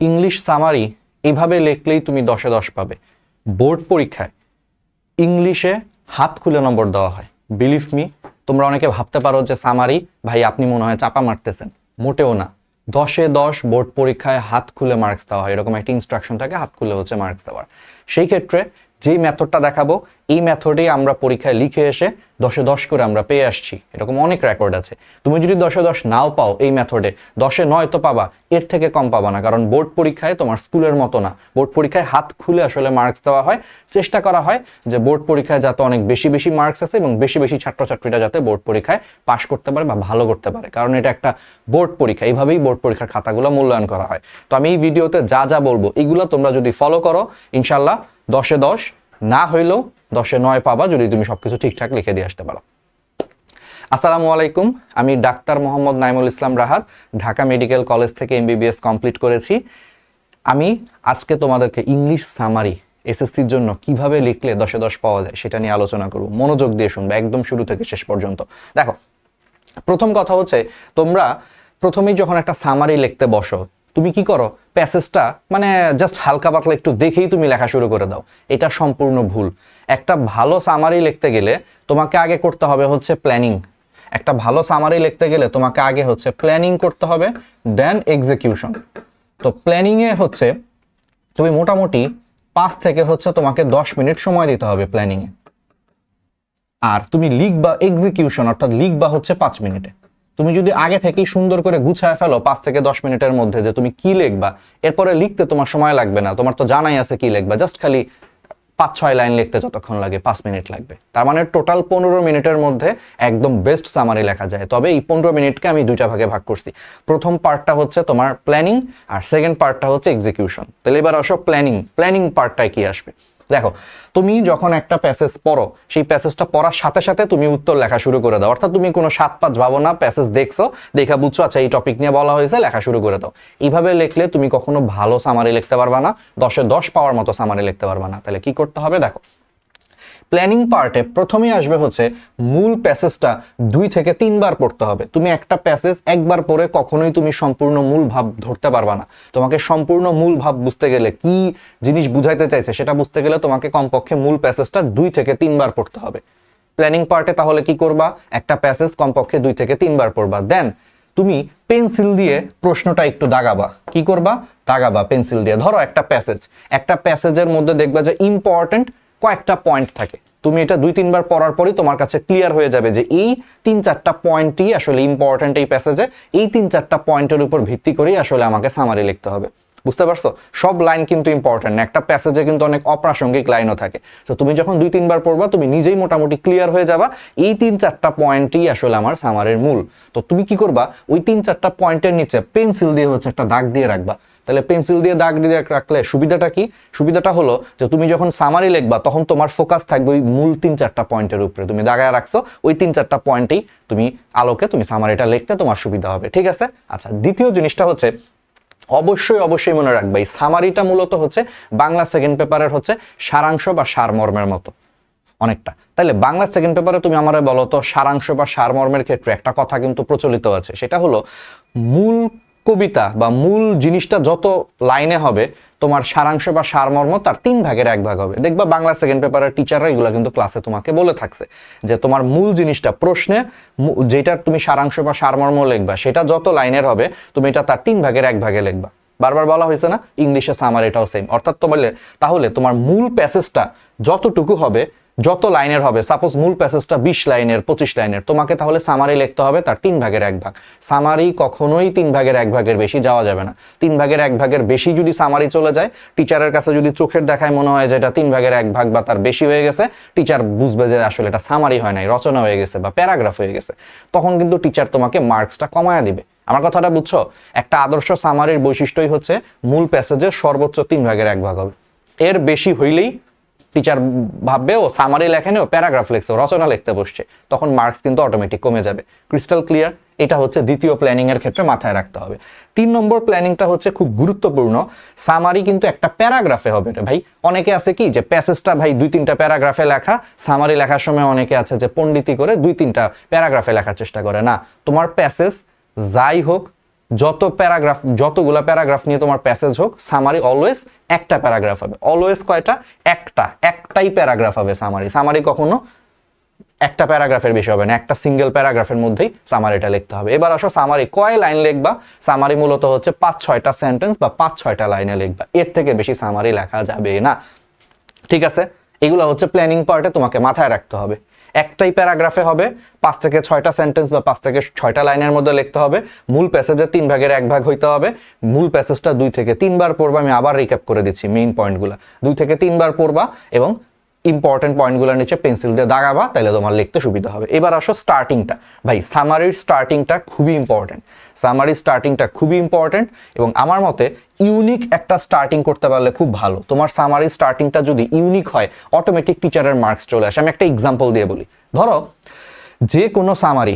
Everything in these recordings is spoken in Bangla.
ইংলিশ সামারি এভাবে লেখলেই তুমি দশে দশ পাবে। বোর্ড পরীক্ষায় ইংলিশে হাত খুলে নম্বর দেওয়া হয়। বিলিভ মি তোমরা অনেকে ভাবতে পারো যে সামারি ভাই, আপনি মনে হয় চাপা মারতেছেন। মোটেও না। দশে দশ বোর্ড পরীক্ষায় হাত খুলে মার্কস দেওয়া হয়। এরকম একটা ইনস্ট্রাকশন থাকে, হাত খুলে হচ্ছে মার্কস দেওয়ার। সেই ক্ষেত্রে যেই মেথডটা দেখাবো, এই মেথডেই আমরা পরীক্ষায় লিখে এসে দশে দশ করে আমরা পেয়ে আসছি। এরকম অনেক রেকর্ড আছে। তুমি যদি দশে দশ নাও পাও এই মেথডে, দশে নয় তো পাবা, এর থেকে কম পাবা না। কারণ বোর্ড পরীক্ষায় তোমার স্কুলের মতো না। বোর্ড পরীক্ষায় হাত খুলে আসলে মার্কস দেওয়া হয়। চেষ্টা করা হয় যে বোর্ড পরীক্ষায় যাতে অনেক বেশি বেশি মার্কস আছে এবং বেশি বেশি ছাত্রছাত্রীরা যাতে বোর্ড পরীক্ষায় পাশ করতে পারে বা ভালো করতে পারে। কারণ এটা একটা বোর্ড পরীক্ষা। এইভাবেই বোর্ড পরীক্ষার খাতাগুলো মূল্যায়ন করা হয়। তো আমি এই ভিডিওতে যা যা বলব, এগুলো তোমরা যদি ফলো করো ইনশাল্লাহ দশে দশ, না হইলেও দশে নয় পাবা যদি তুমি সবকিছু ঠিকঠাক লিখে দিয়ে আসতে পারো। আসসালামু আলাইকুম, আমি ডাক্তার মোহাম্মদ নাইমুল ইসলাম রাহাত, ঢাকা মেডিকেল কলেজ থেকে এমবিবিএস কমপ্লিট করেছি। আমি আজকে তোমাদেরকে ইংলিশ সামারি, এসএসসির জন্য কীভাবে লিখলে দশে দশ পাওয়া যায় সেটা নিয়ে আলোচনা করব। মনোযোগ দিয়ে শুনবে, একদম শুরু থেকে শেষ পর্যন্ত। দেখো, প্রথম কথা হচ্ছে তোমরা প্রথমেই যখন একটা সামারি লিখতে বসো তুমি কি করো? প্যাসেজটা মানে জাস্ট হালকা পাতলা একটু দেখেই তুমি লেখা শুরু করে দাও। এটা সম্পূর্ণ ভুল। একটা ভালো সামারি লিখতে গেলে তোমাকে আগে করতে হবে হচ্ছে প্ল্যানিং একটা ভালো সামারি লিখতে গেলে তোমাকে আগে হচ্ছে প্ল্যানিং করতে হবে দেন এক্সিকিউশন তো প্ল্যানিংয়ে হচ্ছে তুমি মোটামুটি পাঁচ থেকে হচ্ছে তোমাকে দশ মিনিট সময় দিতে হবে প্ল্যানিংয়ে আর তুমি লিখবা এক্সিকিউশন অর্থাৎ লিখবা হচ্ছে পাঁচ মিনিটে। তুমি যদি আগে থেকেই সুন্দর করে গুছায় ফেলো পাঁচ থেকে দশ মিনিটের মধ্যে যে তুমি কি লিখবা, এরপরে লিখতে তোমার সময় লাগবে না, তোমার তো জানাই আছে কি লিখবা জাস্ট খালি পাঁচ, ছয় লাইন লিখতে যতক্ষণ লাগে পাঁচ মিনিট লাগবে। তার মানে টোটাল পনেরো মিনিটের মধ্যে একদম বেস্ট সামারি লেখা যায়। তবে এই পনেরো মিনিটকে আমি দুইটা ভাগে ভাগ করছি। প্রথম পার্টটা হচ্ছে তোমার প্ল্যানিং আর সেকেন্ড পার্টটা হচ্ছে এক্সিকিউশন তাহলে এবার আসো প্ল্যানিং প্ল্যানিং পার্টটায় কি আসবে? দেখো, তুমি যখন একটা প্যাসেজ পড়ো, সেই প্যাসেজটা পড়ার সাথে সাথে তুমি উত্তর লেখা শুরু করে দাও। অর্থাৎ তুমি কোনো সাত পাঁচ ভাবো না প্যাসেজ দেখছ, দেখা বুঝছ আচ্ছা এই টপিক নিয়ে বলা হয়েছে, লেখা শুরু করে দাও। এইভাবে লিখলে তুমি কখনো ভালো সামারি লিখতে পারবা না, দশে দশ পাওয়ার মতো সামারি লিখতে পারবা না। তাহলে কি করতে হবে? দেখো প্ল্যানিং পার্টে প্রথমেই আসবে হচ্ছে মূল প্যাসেজটা দুই থেকে তিনবার পড়তে হবে। তুমি একটা প্যাসেজ একবার পড়ে কখনোই তুমি সম্পূর্ণ মূল ভাব ধরতে পারবা না। তোমাকে সম্পূর্ণ মূল ভাব বুঝতে গেলে কি জিনিস বুঝাইতে চাইছে সেটা বুঝতে গেলে তোমাকে কমপক্ষে মূল প্যাসেজটা দুই থেকে তিনবার পড়তে হবে। প্ল্যানিং পার্টে তাহলে কি করবা? একটা প্যাসেজ কমপক্ষে দুই থেকে তিনবার পড়বা। দেন তুমি পেন্সিল দিয়ে প্রশ্নটা একটু দাগাবা। কি করবা? দাগাবা পেন্সিল দিয়ে। ধরো একটা প্যাসেজ একটা প্যাসেজের মধ্যে দেখবা যে ইম্পর্টেন্ট কয়েকটা পয়েন্ট থাকে। তুমি এটা দুই, তিনবার পড়ার পরই তোমার কাছে ক্লিয়ার হয়ে যাবে যে এই তিন, চারটা পয়েন্টই আসলে ইম্পর্ট্যান্ট এই প্যাসেজে এই তিন, চারটা পয়েন্টের উপর ভিত্তি করেই আসলে আমাকে সামারি লিখতে হবে। বুঝতে পারছ? সব লাইন কিন্তু ইম্পর্টেন্ট একটা প্যাসেজে কিন্তু অনেক অপ্রাসঙ্গিক লাইনও থাকে। তো তুমি যখন দুই, তিনবার পড়বা, তুমি নিজেই মোটামুটি ক্লিয়ার হয়ে যাবা। এই তিন, চারটা পয়েন্টই আসলে আমার সামারের মূল। তো তুমি কি করবা? ওই তিন, চারটা পয়েন্টের নিচে পেন্সিল দিয়ে হচ্ছে একটা দাগ দিয়ে রাখবা। তাহলে পেন্সিল দিয়ে দাগ দিয়ে রাখলে সুবিধাটা কি? সুবিধাটা হলো যে তুমি যখন সামারি লিখবা, তখন তোমার ফোকাস থাকবে ওই মূল তিন, চারটা পয়েন্টের উপরে। তুমি দাগায় রাখছো, ওই তিন, চারটা পয়েন্টেই তুমি আলোকে তুমি সামারিটা লিখতে তোমার সুবিধা হবে। ঠিক আছে? আচ্ছা দ্বিতীয় জিনিসটা হচ্ছে অবশ্যই অবশ্যই মনে রাখবে। এই সামারিটা মূলত হচ্ছে বাংলা সেকেন্ড পেপারের হচ্ছে সারাংশ বা সারমর্মের মতো। অনেকটা। তাহলে বাংলা সেকেন্ড পেপারে তুমি আমার বলো তো, সারাংশ বা সারমর্মের ক্ষেত্রে একটা কথা কিন্তু প্রচলিত আছে। সেটা হলো মূল কবিতা বা মূল জিনিসটা যত লাইনে হবে তোমার সারাংশ বা সারমর্ম তার তিন ভাগের এক ভাগ হবে। দেখবা বাংলা সেকেন্ড পেপারের টিচাররা এগুলো কিন্তু ক্লাসে তোমাকে বলে থাকছে যে তোমার মূল জিনিসটা প্রশ্নে যেটা তুমি সারাংশ বা সারমর্ম লিখবা, সেটা যত লাইনের হবে, তুমি এটা তার তিন ভাগের এক ভাগে লিখবা। বারবার বলা হয়েছে না? ইংলিশে সামার এটাও সেম অর্থাৎ তোমার তাহলে তোমার মূল প্যাসেজটা যতটুকু হবে যত লাইনের হবে সাপোজ মূল প্যাসেজটা বিশ লাইনের, পঁচিশ লাইনের, তোমাকে তাহলে সামারি লিখতে হবে তার তিন ভাগের এক ভাগ। সামারি কখনোই তিন ভাগের এক ভাগের বেশি যাওয়া যাবে না। তিন ভাগের এক ভাগের বেশি যদি সামারি চলে যায় টিচারের কাছে যদি চোখের দেখায় মনে হয় যে এটা তিন ভাগের এক ভাগ বা তার বেশি হয়ে গেছে টিচার বুঝবে যে আসলে এটা সামারি হয় নাই, রচনা হয়ে গেছে বা প্যারাগ্রাফ হয়ে গেছে। তখন কিন্তু টিচার তোমাকে মার্কসটা কমায়া দিবে। আমার কথাটা বুঝছ? একটা আদর্শ সামারির বৈশিষ্ট্যই হচ্ছে মূল প্যাসেজের সর্বোচ্চ তিন ভাগের এক ভাগ হবে। এর বেশি হইলেই টিচার ভাববে ও সামারি লেখেনি ও প্যারাগ্রাফ লিখছে রচনা লিখতে বসছে। তখন মার্কস কিন্তু অটোমেটিক কমে যাবে। ক্রিস্টাল ক্লিয়ার এটা হচ্ছে দ্বিতীয় প্ল্যানিং এর ক্ষেত্রে মাথায় রাখতে হবে। তিন নম্বর প্ল্যানিংটা হচ্ছে খুব গুরুত্বপূর্ণ। সামারি কিন্তু একটা প্যারাগ্রাফে হবে রে ভাই। অনেকে আছে কি যে প্যাসেজটা ভাই দুই তিনটা প্যারাগ্রাফে লেখা সামারি লেখার সময় অনেকে আছে যে পণ্ডিতি করে দুই তিনটা প্যারাগ্রাফে লেখার চেষ্টা করে। না, তোমার প্যাসেজ যাই হোক যত প্যারাগ্রাফ, যতগুলা প্যারাগ্রাফ নিয়ে তোমার প্যাসেজ হোক সামারি অলওয়েজ একটা প্যারাগ্রাফ হবে। অলওয়েজ কয়টা? একটা। একটাই প্যারাগ্রাফ হবে সামারি সামারি কখনো একটা প্যারাগ্রাফের বেশি হবে না। একটা সিঙ্গেল প্যারাগ্রাফের মধ্যেই সামারিটা লিখতে হবে। এবার আসো সামারি কয় লাইন লিখবা? সামারি মূলত হচ্ছে পাঁচ, ছয়টা সেন্টেন্স বা পাঁচ, ছয়টা লাইনে লিখবা। এর থেকে বেশি সামারি লেখা যাবে না। ঠিক আছে? এগুলো হচ্ছে প্ল্যানিং পার্টে তোমাকে মাথায় রাখতে হবে। একটাই প্যারাগ্রাফে হবে, পাঁচ থেকে ছয়টা সেন্টেন্স বা পাঁচ থেকে ছয়টা লাইনের মধ্যে লিখতে হবে। মূল প্যাসেজের তিন ভাগের এক ভাগ হইতে হবে। মূল প্যাসেজটা দুই থেকে তিনবার পড়বা, আমি আবার রিক্যাপ করে দিচ্ছি মেইন পয়েন্টগুলো দুই থেকে তিনবার পড়বা এবং ইম্পর্টেন্ট পয়েন্টগুলোর নিচে পেন্সিল দিয়ে দাগাবা তাহলে তোমার লিখতে সুবিধা হবে। এবার আসো স্টার্টিংটা ভাই সামারির স্টার্টিংটা খুবই ইম্পর্টেন্ট সামারির স্টার্টিংটা খুবই ইম্পর্টেন্ট এবং আমার মতে ইউনিক একটা স্টার্টিং করতে পারলে খুব ভালো। তোমার সামারি স্টার্টিংটা যদি ইউনিক হয় অটোমেটিক টিচারের মার্কস চলে আসে। আমি একটা এক্সাম্পল দিয়ে বলি। ধরো, যে কোনো সামারি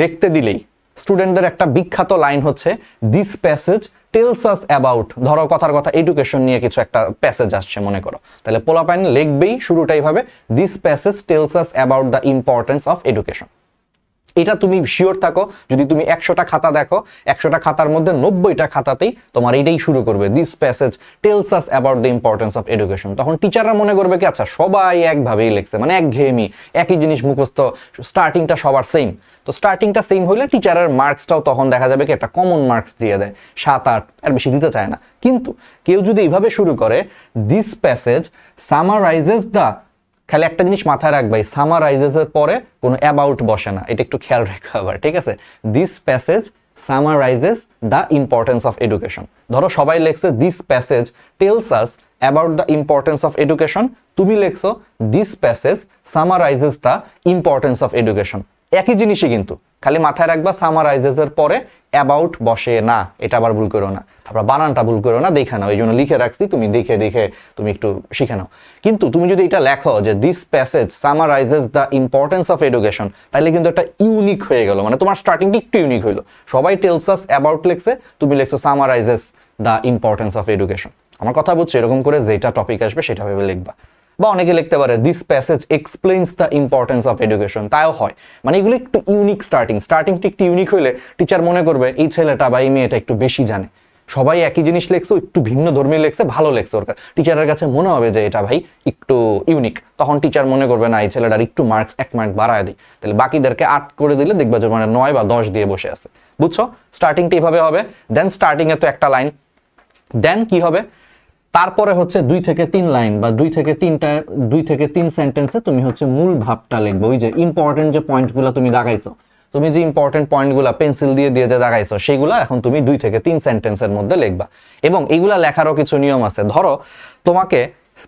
লিখতে দিলেই স্টুডেন্টদের একটা বিখ্যাত লাইন হচ্ছে this passage tells us about ধরো কথার কথা এডুকেশন নিয়ে কিছু একটা প্যাসেজ আসছে, মনে করো। তাহলে পোলাপাইন লিখবেই শুরুটাই ভাবে this passage tells us about the importance of education এটা তুমি শিওর থাকো, যদি তুমি একশোটা খাতা দেখো, একশোটা খাতার মধ্যে নব্বইটা খাতাতেই তোমার এটাই শুরু করবে this passage tells us about the importance of education তখন টিচাররা মনে করবে কি আচ্ছা সবাই একভাবেই লিখছে মানে এক ঘেয়েমি একই জিনিস মুখস্থ স্টার্টিংটা সবার সেম তো স্টার্টিংটা সেম হলে টিচারের মার্কসটাও তখন দেখা যাবে কি, একটা কমন মার্কস দিয়ে দেয়, সাত, আট, আর বেশি দিতে চায় না। কিন্তু কেউ যদি এইভাবে শুরু করে দিস প্যাসেজ সামারাইজেস দ্য খালি একটা জিনিস মাথায় রাখবে সামারাইজেস এর পরে কোনো অ্যাবাউট বসে না। এটা একটু খেয়াল রেখে আবার, ঠিক আছে? This passage summarises the importance of education ধরো সবাই লেখছে this passage tells us about the importance of education তুমি লেখছো this passage summarises the importance of education একই জিনিসই কিন্তু। খালি মাথায় রাখবা সামারাইজেস এর পরে অ্যাবাউট বসে না, এটা আবার ভুল করো না। তারপর বানানটা ভুল করো না, দেখে নাও। এই জন্য লিখে রাখছি, তুমি দেখে দেখে, তুমি একটু শিখে নাও। কিন্তু তুমি যদি এটা লেখো যে this passage summarises the importance of education তাহলে কিন্তু একটা ইউনিক হয়ে গেল। মানে তোমার স্টার্টিংটা একটু ইউনিক হইল। সবাই টেলস আস অ্যাবাউট লিখছে, তুমি লিখছো summarises the importance of education আমার কথা বলছি এরকম করে যেটা টপিক আসবে, সেটা ভেবে লিখবা। বা অনেকে লিখতে পারে this passage explains the importance of education তাও হয়। মানে এগুলো একটু ইউনিক স্টার্টিং স্টার্টিংটা একটু ইউনিক হইলে টিচার মনে করবে, এই ছেলেটা বা এই মেয়েটা একটু বেশি জানে। সবাই একই জিনিস লেখছে একটু ভিন্ন ধর্মী লেখছে, ভালো লেখছে ওর টিচারের কাছে মনে হবে যে এটা ভাই একটু ইউনিক তখন টিচার মনে করবে, না, এই ছেলেটার একটু মার্কস এক মার্ক বাড়ায় দিই। তাহলে বাকিদেরকে আট করে দিলে দেখবা যে মানে নয় বা দশ দিয়ে বসে আছে। বুঝছ? স্টার্টিংটা এইভাবে হবে। দেন স্টার্টিংয়ে তো একটা লাইন দেন কি হবে? তারপরে হচ্ছে দুই থেকে তিন লাইন বা দুই থেকে তিনটা, দুই থেকে তিন সেন্টেন্সে তুমি হচ্ছে মূল ভাবটা লিখবে। ওই যে ইম্পর্টেন্ট যে পয়েন্টগুলো তুমি দাগাইছো, তুমি যে ইম্পর্টেন্ট পয়েন্টগুলো পেন্সিল দিয়ে দিয়ে যে দাগাইছো, সেগুলো এখন তুমি দুই থেকে তিন সেন্টেন্সের মধ্যে লিখবা। এবং এইগুলা লেখারও কিছু নিয়ম আছে। ধরো, তোমাকে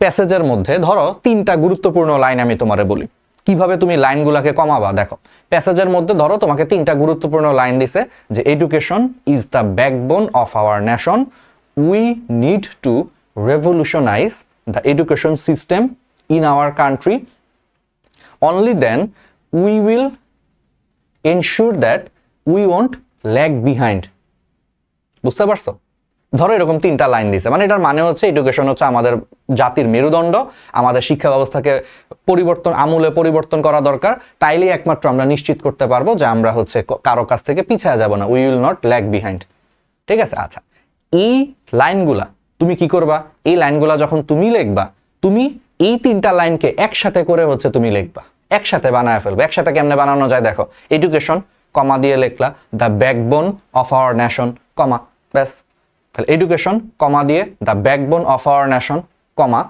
প্যাসেজের মধ্যে ধরো তিনটা গুরুত্বপূর্ণ লাইন আমি তোমারে বলি। কীভাবে তুমি লাইনগুলোকে কমাবা? দেখো প্যাসেজের মধ্যে ধরো তোমাকে তিনটা গুরুত্বপূর্ণ লাইন দিছে যে education is the backbone of our nation we need to revolutionize the education system in our country. Only then we will ensure that we won't lag behind. বুঝতে পারছ? ধরো এরকম তিনটা লাইন দিছে। মানে এটার মানে হচ্ছে এডুকেশন হচ্ছে আমাদের জাতির মেরুদণ্ড, আমাদের শিক্ষা ব্যবস্থাকে পরিবর্তন, আমূলে পরিবর্তন করা দরকার। তাইলেই একমাত্র আমরা নিশ্চিত করতে পারব যে আমরা হচ্ছে কারও কাছ থেকে পিছিয়ে যাব না। We will not lag behind ঠিক আছে? আচ্ছা এই লাইনগুলা তুমি কি করবা? এই লাইনগুলো যখন তুমি লিখবা, তুমি এই তিনটা লাইনকে একসাথে করে হচ্ছে তুমি লিখবা। একসাথে বানায় ফেলবে। একসাথে কেমনে বানানো যায় দেখো। এডুকেশন কমা দিয়ে লিখলা the backbone of our nation comma ব্যাস। তাহলে এডুকেশন কমা দিয়ে the backbone of our nation comma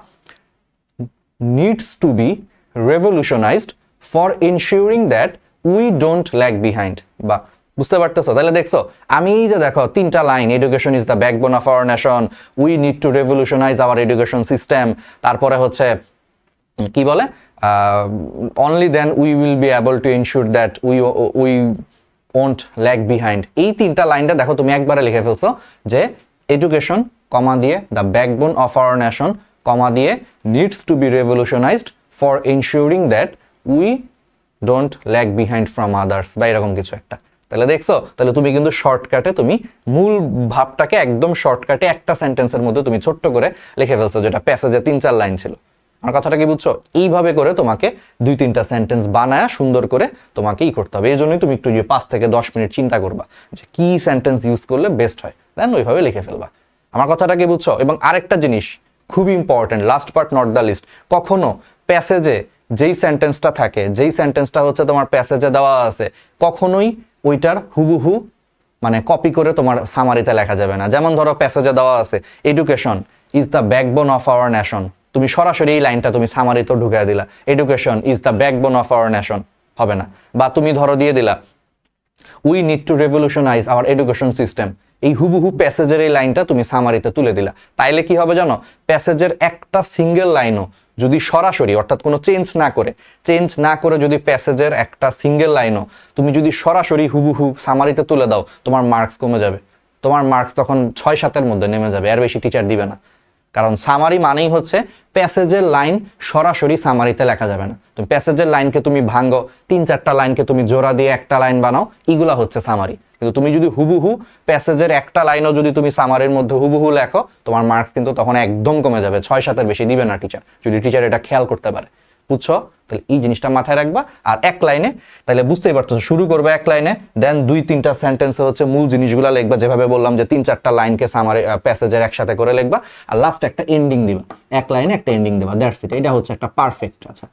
needs to be revolutionised for ensuring that we don't lag behind বা বুঝতে পারতেছো? তাহলে দেখছ, আমি যে দেখো, তিনটা line education is the backbone of our nation we need to revolutionise our education system তারপরে হচ্ছে, কি বলে? Only then we will be able to ensure that we we won't lag behind এই তিনটা লাইনটা দেখো, তুমি একবারে লিখে ফেলছো যে এডুকেশন কমা দিয়ে the backbone of our nation comma দিয়ে needs to be revolutionised for ensuring that we don't lag behind from others বা এরকম কিছু একটা। তাহলে দেখছ, তাহলে তুমি কিন্তু শর্টকাটে তুমি মূল ভাবটাকে একদম শর্টকাটে একটা সেন্টেন্সের মধ্যে তুমি ছোট্ট করে লিখে ফেলছো, যেটা প্যাসেজে তিন চার লাইন ছিল। আমার কথাটা কি বুঝছ? এইভাবে করে তোমাকে দুই তিনটা সেন্টেন্স বানায় সুন্দর করে তোমাকে ই করতে হবে। এই জন্যই তুমি একটু যে পাঁচ থেকে দশ মিনিট চিন্তা করবা যে কি সেন্টেন্স ইউজ করলে বেস্ট হয়। দেন ওইভাবে লিখে ফেলবা। আমার কথাটা কি বুঝছ? এবং আরেকটা জিনিস খুবই important last part not the least কখনো প্যাসেজে যেই সেন্টেন্সটা থাকে, যেই সেন্টেন্সটা হচ্ছে তোমার প্যাসেজে দেওয়া আছে, কখনোই ওইটার হুবহু মানে কপি করে তোমার সামারিতে লেখা যাবে না। যেমন ধরো প্যাসেজে দেওয়া আছে education is the backbone of our nation তুমি সরাসরি এই লাইনটা তুমি সামারিতে ঢুকিয়ে দিলা। Education is the backbone of our nation হবে না। বা তুমি ধরো দিয়ে দিলা we need to revolutionise our education system এই হুবহু প্যাসেজের এই লাইনটা তুমি সামারিতে তুলে দিলা। তাইলে কি হবে জানো? প্যাসেজের একটা সিঙ্গেল লাইনও যদি সরাসরি, অর্থাৎ কোনো চেঞ্জ না করে চেঞ্জ না করে যদি প্যাসেজের একটা সিঙ্গেল লাইনও তুমি যদি সরাসরি হুবহু সামারিতে তুলে দাও, তোমার মার্কস কমে যাবে। তোমার মার্কস তখন ছয় সাতের মধ্যে নেমে যাবে, আর বেশি টিচার দিবে না। কারণ সামারি মানেই হচ্ছে প্যাসেজের লাইন সরাসরি সামারিতে লেখা যাবে না। তুমি প্যাসেজের লাইনকে তুমি ভাঙ্গো, তিন চারটা লাইনকে তুমি জোড়া দিয়ে একটা লাইন বানাও, এগুলা হচ্ছে সামারি কিন্তু তুমি যদি হুবহু প্যাসেজের একটা লাইনও যদি তুমি সামারির মধ্যে হুবহু লেখো, তোমার মার্কস কিন্তু তখন একদম কমে যাবে ছয় সাতের বেশি দিবে না টিচার যদি টিচার এটা খেয়াল করতে পারে। বুঝছ? তাহলে এই জিনিসটা মাথায় রাখবা। আর এক লাইনে তাহলে বুঝতেই পারছ শুরু করবে এক লাইনে দেন দুই, তিনটা সেন্টেন্সে হচ্ছে মূল জিনিসগুলো লিখবা। যেভাবে বললাম যে তিন, চারটা লাইনকে সামারে প্যাসেজের একসাথে করে লিখবা। আর লাস্ট একটা এন্ডিং দিবা। এক লাইনে একটা এন্ডিং দিবা। দ্যাটস ইট এটা হচ্ছে একটা পারফেক্ট আচ্ছা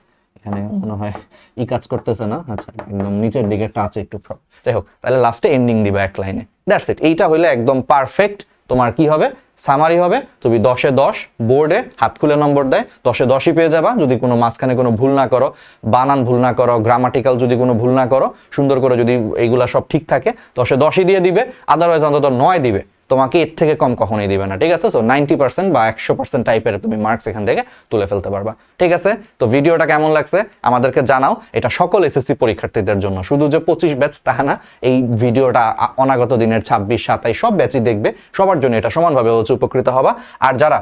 এখানে মনে হয় ই কাজ করতেছে না। আচ্ছা একদম নিচের দিকে টাচ একটু যাই হোক তাহলে লাস্টে এন্ডিং দিবা এক লাইনে দ্যাটস ইট এইটা হলে একদম পারফেক্ট তোমার কি হবে? সামারি হবে। তুমি দশে দশ বোর্ডে হাত খুলে নম্বর দেয়। দশে দশই পেয়ে যাবা। যদি কোনো মাঝখানে কোনো ভুল না করো বানান ভুল না করো গ্রামাটিক্যাল যদি কোনো ভুল না করো সুন্দর করে যদি এইগুলা সব ঠিক থাকে দশে দশই দিয়ে দিবে। আদারওয়াইজ অন্তত নয় দিবে। তোমাকে এর থেকে কম কখনোই দিবে না, ঠিক আছে? সো নাইনটি পার্সেন্ট বা একশো পার্সেন্ট টাইপের তুমি মার্কস এখান থেকে তুলে ফেলতে পারবা, ঠিক আছে? তো ভিডিওটা কেমন লাগছে আমাদেরকে জানাও। এটা সকল এসএসসি পরীক্ষার্থীদের জন্য। শুধু যে পঁচিশ ব্যাচ তা না, এই ভিডিওটা অনাগত দিনের ছাব্বিশ, সাতাইশ, সব ব্যাচই দেখবে। সবার জন্য এটা সমানভাবে হচ্ছে উপকৃত হবা। আর যারা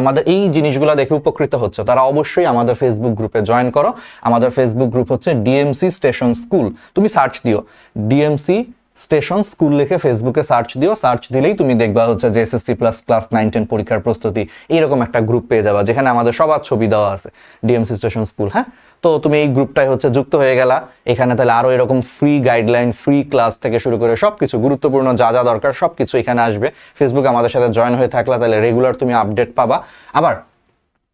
আমাদের এই জিনিসগুলো দেখে উপকৃত হচ্ছে, তারা অবশ্যই আমাদের ফেসবুক গ্রুপে জয়েন করো। আমাদের ফেসবুক গ্রুপ হচ্ছে ডিএমসি স্টেশন স্কুল তুমি সার্চ দিও ডিএমসি স্টেশন স্কুল লিখে ফেসবুকে সার্চ দিও, সার্চ দিলেই তুমি দেখবা হচ্ছে যে SSC plus class nine ten পরীক্ষার প্রস্তুতি এইরকম একটা গ্রুপ পেয়ে যাবা, যেখানে আমাদের সবার ছবি দেওয়া আছে ডিএমসি স্টেশন স্কুল হ্যাঁ? তো তুমি এই গ্রুপটায় হচ্ছে যুক্ত হয়ে গেলা, এখানে তাহলে আরও এরকম ফ্রি গাইডলাইন ফ্রি ক্লাস থেকে শুরু করে সব কিছু গুরুত্বপূর্ণ যা যা দরকার সব কিছু এখানে আসবে। ফেসবুক আমাদের সাথে জয়েন হয়ে থাকলে, তাহলে রেগুলার তুমি আপডেট পাবা। আবার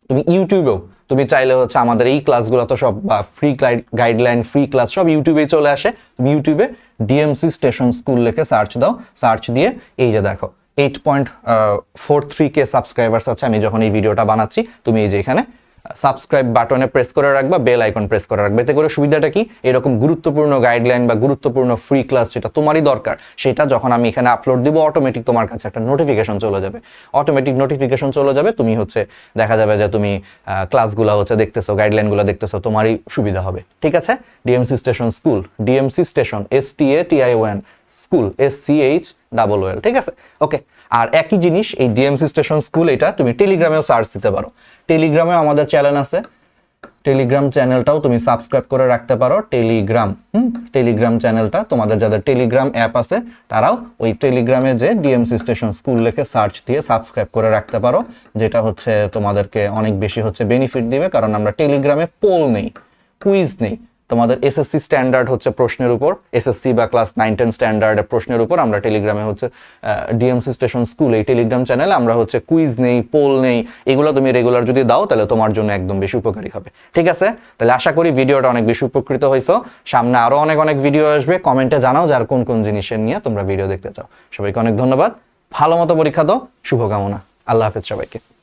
তুমি ইউটিউবেও, তুমি চাইলে হচ্ছে আমাদের এই ক্লাসগুলো তো সব, বা ফ্রি গাইডলাইন ফ্রি ক্লাস সব ইউটিউবেই চলে আসে। তুমি ইউটিউবে ডিএমসি স্টেশন স্কুল লেখে সার্চ দাও। সার্চ দিয়ে এই যে দেখো eight point four three K subscribers আছে। আমি যখন এই ভিডিওটা বানাচ্ছি, তুমি এই যে এখানে সাবস্ক্রাইব বাটনে প্রেস করে রাখবা বেল আইকন প্রেস করে রাখবে। এতে করে সুবিধাটা কি? এরকম গুরুত্বপূর্ণ গাইডলাইন বা গুরুত্বপূর্ণ ফ্রি ক্লাস যেটা তোমারই দরকার, সেটা যখন আমি এখানে আপলোড দিব অটোমেটিক তোমার কাছে একটা নোটিফিকেশন চলে যাবে। অটোমেটিক নোটিফিকেশন চলে যাবে, তুমি হচ্ছে দেখা যাবে যে তুমি ক্লাসগুলো হচ্ছে দেখতেছো গাইডলাইনগুলো দেখতেছো, তোমারই সুবিধা হবে। ঠিক আছে? DMC station school DMC station S T A T I one school S C H double well ঠিক আছে? ওকে আর একই জিনিস, এই ডিএমসি স্টেশন স্কুল এটা তুমি টেলিগ্রামেও সার্চ দিতে পারো। টেলিগ্রামেও আমাদের চ্যানেল আছে। টেলিগ্রাম চ্যানেলটাও তুমি সাবস্ক্রাইব করে রাখতে পারো। টেলিগ্রাম হুম? টেলিগ্রাম চ্যানেলটা তোমাদের যাদের টেলিগ্রাম অ্যাপ আছে, তারাও ওই টেলিগ্রামে যে ডিএমসি স্টেশন স্কুল লিখে সার্চ দিয়ে সাবস্ক্রাইব করে রাখতে পারো, যেটা হচ্ছে তোমাদেরকে অনেক বেশি হচ্ছে বেনিফিট দিবে, কারণ আমরা টেলিগ্রামে পোল নেই কুইজ নেই। তোমাদের এসএসসি স্ট্যান্ডার্ড হচ্ছে প্রশ্নের উপর। এসএসসি বা ক্লাস নাইন টেন স্ট্যান্ডার্ড প্রশ্নের উপর আমরা টেলিগ্রামে হচ্ছে ডিএমসি স্টেশন স্কুল এই টেলিগ্রাম চ্যানেলে আমরা হচ্ছে কুইজ নেই পোল নেই, এগুলো তুমি রেগুলার যদি দাও তাহলে তোমার জন্য একদম বেশি উপকারী হবে। ঠিক আছে? তাহলে আশা করি ভিডিওটা অনেক বেশি উপকৃত হয়েছো সামনে আরও অনেক অনেক ভিডিও আসবে। কমেন্টে জানাও যার কোন কোন জিনিসের নিয়ে তোমরা ভিডিও দেখতে চাও। সবাইকে অনেক ধন্যবাদ। ভালো মতো পরীক্ষা দাও। শুভকামনা। আল্লাহ হাফেজ সবাইকে।